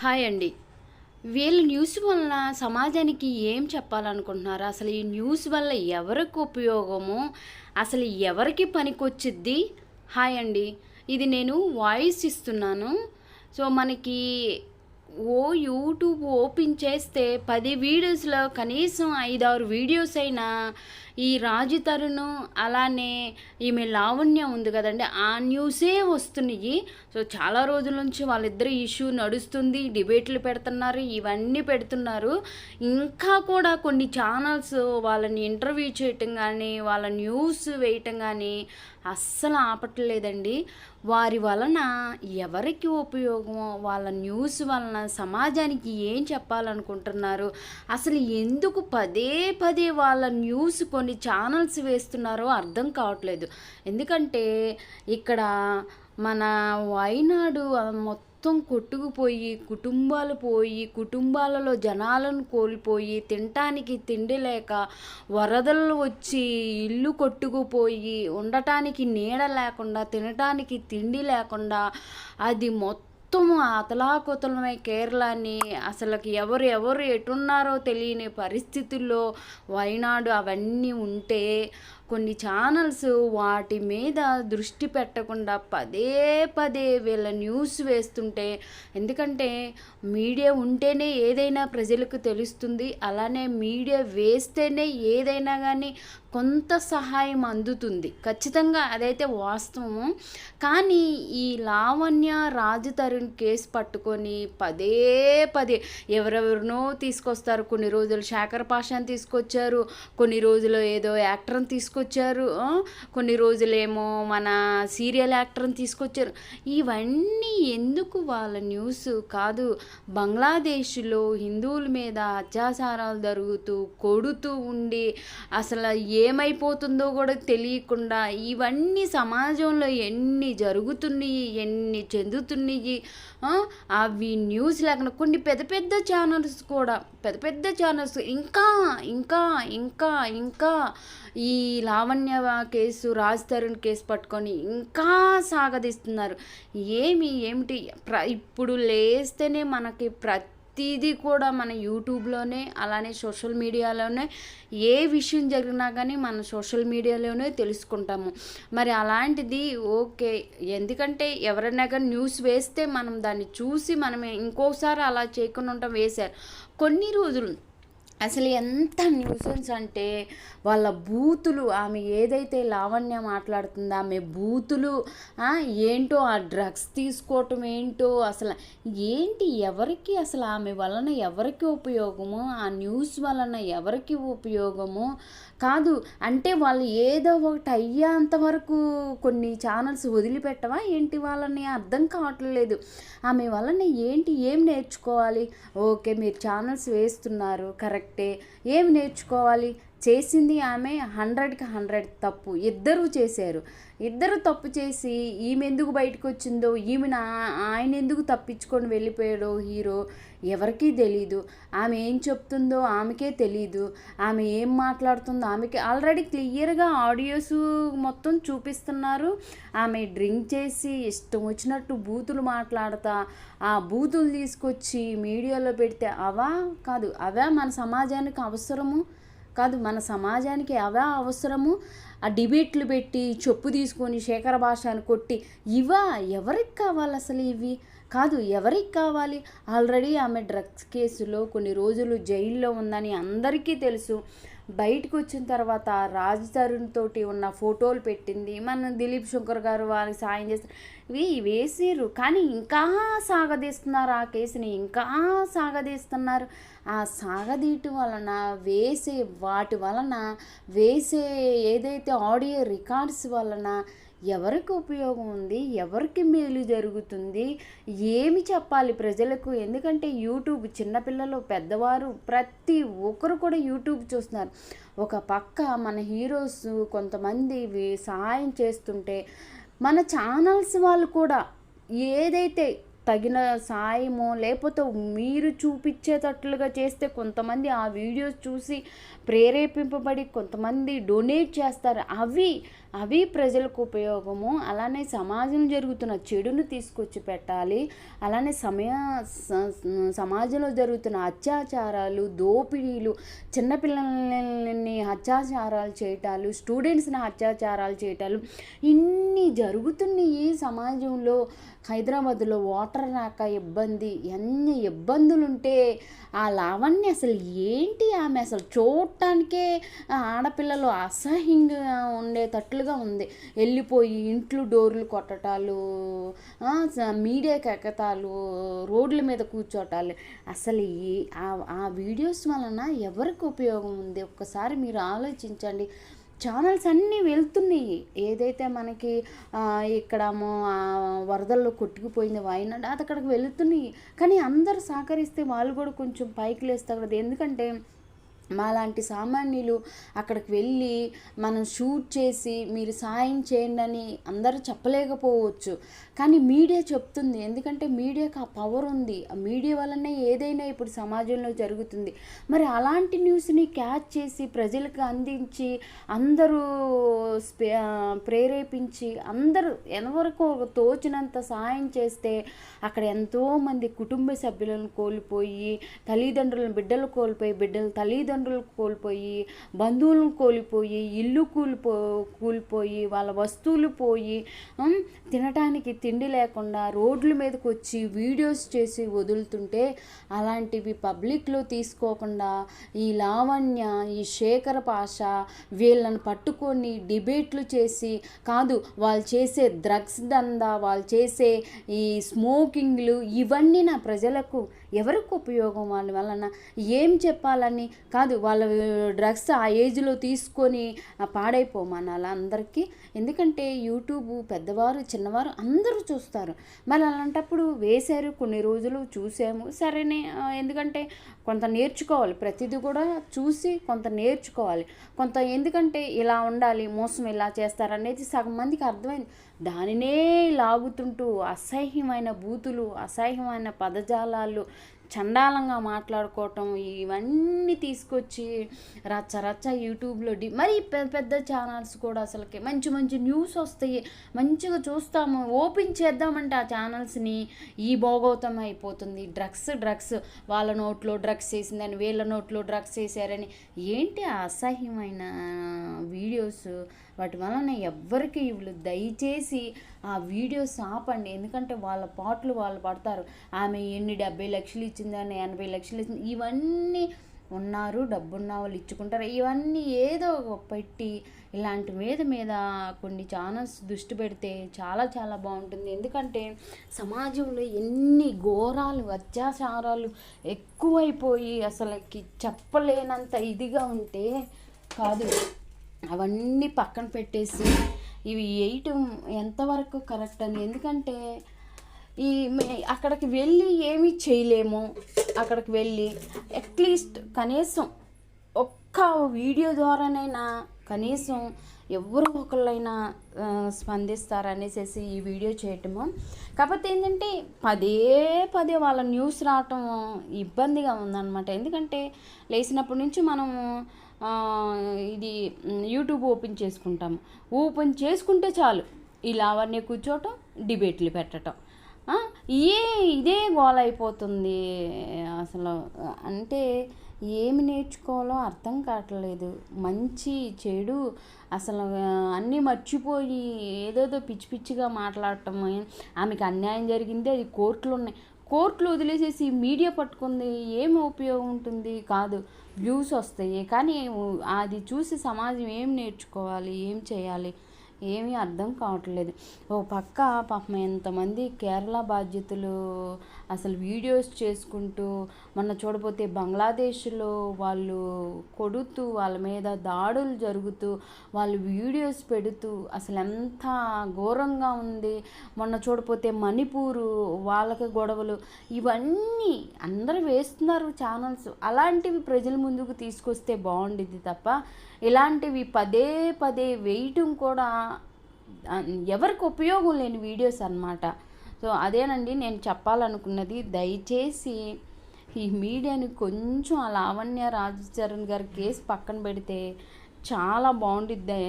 Hi అండి. వీళ్ళ news వలన సమాజానికి ఏం చెప్పాలనుకుంటున్నారు? అసలు ఈ న్యూస్ వల్ల ఎవరికి ఉపయోగము? అసలు ఎవరికి పనికొచ్చిద్ది? హాయ్ అండి. ఇది నేను వాయిస్ ఇస్తున్నాను. సో మనకి ఓ యూట్యూబ్ ఓపెన్ చేస్తే పది వీడియోస్లో కనీసం ఐదారు వీడియోస్ అయినా ఈ రాజు తరుణ్ అలానే ఈమె లావణ్య ఉంది కదండి. ఆ న్యూసే వస్తున్నాయి. సో చాలా రోజుల నుంచి వాళ్ళిద్దరు ఇష్యూ నడుస్తుంది. డిబేట్లు పెడుతున్నారు. ఇవన్నీ పెడుతున్నారు. ఇంకా కూడా కొన్ని ఛానల్స్ వాళ్ళని ఇంటర్వ్యూ చేయటం కానీ వాళ్ళ న్యూస్ వేయటం కానీ అస్సలు ఆపట్లేదండి. వారి వలన ఎవరికి ఉపయోగమో వాళ్ళ న్యూస్ వలన సమాజానికి ఏం చెప్పాలనుకుంటున్నారు? అసలు ఎందుకు పదే పదే వాళ్ళ న్యూస్ కొన్ని ఛానల్స్ వేస్తున్నారో అర్థం కావట్లేదు. ఎందుకంటే ఇక్కడ మన వైనాడు మొత్తం మొత్తం కొట్టుకుపోయి కుటుంబాలు పోయి కుటుంబాలలో జనాలను కోల్పోయి తినటానికి తిండి లేక వరదలు వచ్చి ఇల్లు కొట్టుకుపోయి ఉండటానికి నీడ లేకుండా తినటానికి తిండి లేకుండా అది మొత్తం మొత్తం అతలాకుతలమై కేరళని అసలుకి ఎవరు ఎవరు ఎటున్నారో తెలియని పరిస్థితుల్లో వైనాడు అవన్నీ ఉంటే కొన్ని ఛానల్స్ వాటి మీద దృష్టి పెట్టకుండా పదే పదే వీళ్ళ న్యూస్ వేస్తుంటే ఎందుకంటే మీడియా ఉంటేనే ఏదైనా ప్రజలకు తెలుస్తుంది. అలానే మీడియా వేస్తేనే ఏదైనా కానీ కొంత సహాయం అందుతుంది. ఖచ్చితంగా అదైతే వాస్తవము. కానీ ఈ లావణ్య రాజు తరు కేసు పట్టుకొని పదే పదే ఎవరెవరినో తీసుకొస్తారు. కొన్ని రోజులు శేఖర్ పాషాని తీసుకొచ్చారు కొన్ని రోజులు ఏదో యాక్టర్ని తీసుకొచ్చారు కొన్ని రోజులేమో మన సీరియల్ యాక్టర్ని తీసుకొచ్చారు. ఇవన్నీ ఎందుకు వాళ్ళ న్యూస్ కాదు? బంగ్లాదేశ్లో హిందువుల మీద అత్యాచారాలు జరుగుతూ కొడుతూ ఉండి అసలు ఏమైపోతుందో కూడా తెలియకుండా ఇవన్నీ సమాజంలో ఎన్ని జరుగుతున్నాయి ఎన్ని చెందుతున్నాయి అవి న్యూస్ లేకుండా కొన్ని పెద్ద పెద్ద ఛానల్స్ కూడా పెద్ద పెద్ద ఛానల్స్ ఇంకా ఇంకా ఇంకా ఇంకా ఈ లావణ్య కేసు రాజ్ తరుణ్ కేసు పట్టుకొని ఇంకా సాగదీస్తున్నారు. ఏమి ఏమిటి? ప్ర ఇప్పుడు లేస్తేనే మనకి ప్రతి ప్రతిదీ కూడా మన యూట్యూబ్లోనే అలానే సోషల్ మీడియాలోనే ఏ విషయం జరిగినా కానీ మనం సోషల్ మీడియాలోనే తెలుసుకుంటాము. మరి అలాంటిది ఓకే ఎందుకంటే ఎవరైనా కానీ న్యూస్ వేస్తే మనం దాన్ని చూసి మనం ఇంకోసారి అలా చేయకుండా ఉంటాం వేశారు. కొన్ని రోజులు అసలు ఎంత న్యూసెన్స్ అంటే వాళ్ళ బూతులు ఆమె ఏదైతే లావణ్య మాట్లాడుతుందో ఆమె బూతులు ఏంటో ఆ డ్రగ్స్ తీసుకోవటం ఏంటో అసలు ఏంటి ఎవరికి అసలు ఆమె వలన ఎవరికి ఉపయోగము? ఆ న్యూస్ వలన ఎవరికి ఉపయోగము? కాదు అంటే వాళ్ళు ఏదో ఒకటి అయ్యేంత వరకు కొన్ని ఛానల్స్ వదిలిపెట్టవా? ఏంటి వాళ్ళని అర్థం కావట్లేదు. ఆమె వలన ఏంటి? ఏం నేర్చుకోవాలి? ఓకే మీరు ఛానల్స్ వేస్తున్నారు కరెక్ట్ ఏమి నేర్చుకోవాలి? చేసింది ఆమె హండ్రెడ్కి హండ్రెడ్ తప్పు. ఇద్దరు చేశారు. ఇద్దరు తప్పు చేసి ఈమె ఎందుకు బయటకు వచ్చిందో ఈమె ఆయన ఎందుకు తప్పించుకొని వెళ్ళిపోయాడో హీరో ఎవరికీ తెలీదు. ఆమె ఏం చెప్తుందో ఆమెకే తెలీదు. ఆమె ఏం మాట్లాడుతుందో ఆమెకి ఆల్రెడీ క్లియర్గా ఆడియోస్ మొత్తం చూపిస్తున్నారు. ఆమె డ్రింక్ చేసి ఇష్టం వచ్చినట్టు బూతులు మాట్లాడతా ఆ బూతులు తీసుకొచ్చి మీడియాలో పెడితే అవా? కాదు అవే మన సమాజానికి అవసరము? కాదు మన సమాజానికి అవే అవసరము? ఆ డిబేట్లు పెట్టి చెప్పు తీసుకొని శేఖర భాషను కొట్టి ఇవా ఎవరికి కావాలి అసలు ఇవి? కాదు ఎవరికి కావాలి? ఆల్రెడీ ఆమె డ్రగ్స్ కేసులో కొన్ని రోజులు జైల్లో ఉందని అందరికీ తెలుసు. బయటకు వచ్చిన తర్వాత రాజ్ తరుణ్ తోటి ఉన్న ఫోటోలు పెట్టింది. మన దిలీప్ శంకర్ గారు వాళ్ళకి సాయం చేస్తారు ఇవి వేసిర్రు. కానీ ఇంకా సాగదీస్తున్నారు ఆ కేసుని. ఇంకా సాగదీస్తున్నారు. ఆ సాగదీయటం వలన వేసే వాటి వలన వేసే ఏదైతే ఆడియో రికార్డ్స్ వలన ఎవరికి ఉపయోగం ఉంది? ఎవరికి మేలు జరుగుతుంది? ఏమి చెప్పాలి ప్రజలకు? ఎందుకంటే యూట్యూబ్ చిన్నపిల్లలు పెద్దవారు ప్రతి ఒక్కరు కూడా యూట్యూబ్ చూస్తున్నారు. ఒక పక్క మన హీరోస్ కొంతమంది సహాయం చేస్తుంటే మన ఛానల్స్ వాళ్ళు కూడా ఏదైతే తగిన సాయమో లేకపోతే మీరు చూపించేటట్లుగా చేస్తే కొంతమంది ఆ వీడియోస్ చూసి ప్రేరేపింపబడి కొంతమంది డొనేట్ చేస్తారు. అవి అవి ప్రజలకు ఉపయోగము. అలానే సమాజం జరుగుతున్న చెడును తీసుకొచ్చి పెట్టాలి. అలానే సమయ సమాజంలో జరుగుతున్న అత్యాచారాలు దోపిడీలు చిన్నపిల్లలని అత్యాచారాలు చేయటాలు స్టూడెంట్స్ని అత్యాచారాలు చేయటాలు ఇన్ని జరుగుతున్నాయి సమాజంలో. హైదరాబాద్లో వాటర్ రాక ఇబ్బంది ఎన్ని ఇబ్బందులుంటే ఆ లావణ్య అసలు ఏంటి ఆమె? అసలు చూడటానికే ఆడపిల్లలు అసహ్యంగా ఉండేటట్లుగా ఉంది. వెళ్ళిపోయి ఇంట్లో డోర్లు కొట్టటాలు మీడియాకి ఎక్కతాలు రోడ్ల మీద కూర్చోటాలు. అసలు ఈ ఆ వీడియోస్ వలన ఎవరికి ఉపయోగం ఉంది? ఒక్కసారి మీరు ఆలోచించండి. ఛానల్స్ అన్నీ వెళ్తున్నాయి. ఏదైతే మనకి ఇక్కడ వరదల్లో కొట్టుకుపోయింది వాయినాడు అది అక్కడికి వెళుతున్నాయి. కానీ అందరు సహకరిస్తే వాళ్ళు కూడా కొంచెం పైకి లేస్తారు ఎందుకంటే మాలాంటి సామాన్యులు అక్కడికి వెళ్ళి మనం షూట్ చేసి మీరు సాయం చేయండి అని అందరూ చెప్పలేకపోవచ్చు. కానీ మీడియా చెప్తుంది. ఎందుకంటే మీడియాకి ఆ పవర్ ఉంది. ఆ మీడియా వలనే ఏదైనా ఇప్పుడు సమాజంలో జరుగుతుంది. మరి అలాంటి న్యూస్ని క్యాచ్ చేసి ప్రజలకు అందించి అందరూ ప్రేరేపించి అందరూ ఎంతవరకు తోచినంత సాయం చేస్తే అక్కడ ఎంతోమంది కుటుంబ సభ్యులను కోల్పోయి తల్లిదండ్రులను బిడ్డలు కోల్పోయి బిడ్డలు తల్లిదండ్రులు తల్లిదండ్రులు కోల్పోయి బంధువులను కోల్పోయి ఇల్లు కూలిపో కూలిపోయి వాళ్ళ వస్తువులు పోయి తినటానికి తిండి లేకుండా రోడ్ల మీదకి వచ్చి వీడియోస్ చేసి వదులుతుంటే అలాంటివి పబ్లిక్లో తీసుకోకుండా ఈ లావణ్య ఈ శేఖర పాష వీళ్ళని పట్టుకొని డిబేట్లు చేసి కాదు వాళ్ళు చేసే డ్రగ్స్ దందా వాళ్ళు చేసే ఈ స్మోకింగ్లు ఇవన్నీ నా ప్రజలకు ఎవరికి ఉపయోగం వాళ్ళ వలన? ఏం చెప్పాలని? కాదు వాళ్ళ డ్రగ్స్ ఆ ఏజ్లో తీసుకొని పాడైపోమనాలి అందరికీ. ఎందుకంటే యూట్యూబ్ పెద్దవారు చిన్నవారు అందరూ చూస్తారు. మరి అలాంటప్పుడు వేశారు కొన్ని రోజులు చూసాము. సరేనే ఎందుకంటే కొంత నేర్చుకోవాలి. ప్రతిదీ కూడా చూసి కొంత నేర్చుకోవాలి. కొంత ఎందుకంటే ఇలా ఉండాలి మోసం ఇలా చేస్తారనేది సగం మందికి అర్థమైంది. దానినే లాగుతుంటూ అసహ్యమైన బూతులు అసహ్యమైన పదజాలాలు చండాలంగా మాట్లాడుకోవటం ఇవన్నీ తీసుకొచ్చి రచ్చ రచ్చ యూట్యూబ్లో డి మరి పెద్ద పెద్ద ఛానల్స్ కూడా అసలుకి మంచి మంచి న్యూస్ వస్తాయి. మంచిగా చూస్తాము. ఓపెన్ చేద్దామంటే ఆ ఛానల్స్ని ఈ భోగవతం అయిపోతుంది. డ్రగ్స్ డ్రగ్స్ వాళ్ళ నోట్లో డ్రగ్స్ వేసిందని వీళ్ళ నోట్లో డ్రగ్స్ వేసారని ఏంటి అసహ్యమైన వీడియోస్? వాటి వలన ఎవ్వరికి ఇవ్వలు దయచేసి ఆ వీడియోస్ ఆపండి. ఎందుకంటే వాళ్ళ పాటలు వాళ్ళు పడతారు. ఆమె ఎన్ని డెబ్బై లక్షలు ఇచ్చిందని ఎనభై లక్షలు ఇచ్చింది ఇవన్నీ ఉన్నారు డబ్బున్న వాళ్ళు ఇచ్చుకుంటారు. ఇవన్నీ ఏదో పెట్టి ఇలాంటి మీద మీద కొన్ని ఛానల్స్ దృష్టి పెడితే చాలా చాలా బాగుంటుంది. ఎందుకంటే సమాజంలో ఎన్ని ఘోరాలు అత్యాచారాలు ఎక్కువైపోయి అసలుకి చెప్పలేనంత ఇదిగా ఉంటే కాదు. అవన్నీ పక్కన పెట్టేసి ఇవి వేయటం ఎంతవరకు కరెక్ట్ అని. ఎందుకంటే ఈ అక్కడికి వెళ్ళి ఏమీ చేయలేము. అక్కడికి వెళ్ళి అట్లీస్ట్ కనీసం ఒక్క వీడియో ద్వారానైనా కనీసం ఎవరు ఒకళ్ళైనా స్పందిస్తారనేసి ఈ వీడియో చేయటము. కాకపోతే ఏంటంటే పదే పదే వాళ్ళ న్యూస్ రావటం ఇబ్బందిగా ఉందన్నమాట. ఎందుకంటే లేచినప్పటి నుంచి మనము ఇది యూట్యూబ్ ఓపెన్ చేసుకుంటాము. ఓపెన్ చేసుకుంటే చాలు. ఈ అవన్నీ కూర్చోవటం డిబేట్లు పెట్టడం ఏ ఇదే గోలైపోతుంది అయిపోతుంది? అసలు అంటే ఏమి నేర్చుకోవాలో అర్థం కావట్లేదు. మంచి చెడు అసలు అన్నీ మర్చిపోయి ఏదేదో పిచ్చి పిచ్చిగా మాట్లాడటం ఆమెకు అన్యాయం జరిగింది అది కోర్టులు ఉన్నాయి. కోర్టులు వదిలేసేసి మీడియా పట్టుకుంది ఏమి ఉపయోగం ఉంటుంది? కాదు వ్యూస్ వస్తాయి. కానీ అది చూసి సమాజం ఏం నేర్చుకోవాలి? ఏం చేయాలి? ఏమీ అర్థం కావట్లేదు. ఓ పక్క పాపం ఎంతమంది కేరళ బాధ్యతలు అసలు వీడియోస్ చేసుకుంటూ మొన్న చూడబోతే బంగ్లాదేశ్లో వాళ్ళు కొడుతూ వాళ్ళ మీద దాడులు జరుగుతూ వాళ్ళు వీడియోస్ పెడుతూ అసలు ఎంత ఘోరంగా ఉంది. మొన్న చూడపోతే మణిపూరు వాళ్ళకి గొడవలు ఇవన్నీ అందరూ వేస్తున్నారు ఛానల్స్. అలాంటివి ప్రజల ముందుకు తీసుకొస్తే బాగుండిద్ది తప్ప ఇలాంటివి పదే పదే వేయటం కూడా ఎవరికి ఉపయోగం లేని వీడియోస్ అనమాట సో అదేనండి నేను చెప్పాలనుకున్నది దయచేసి ఈ మీడియాని కొంచెం ఆ లావణ్య రాజచరణ్ గారి కేసు పక్కన పెడితే చాలా బాగుండిద్ది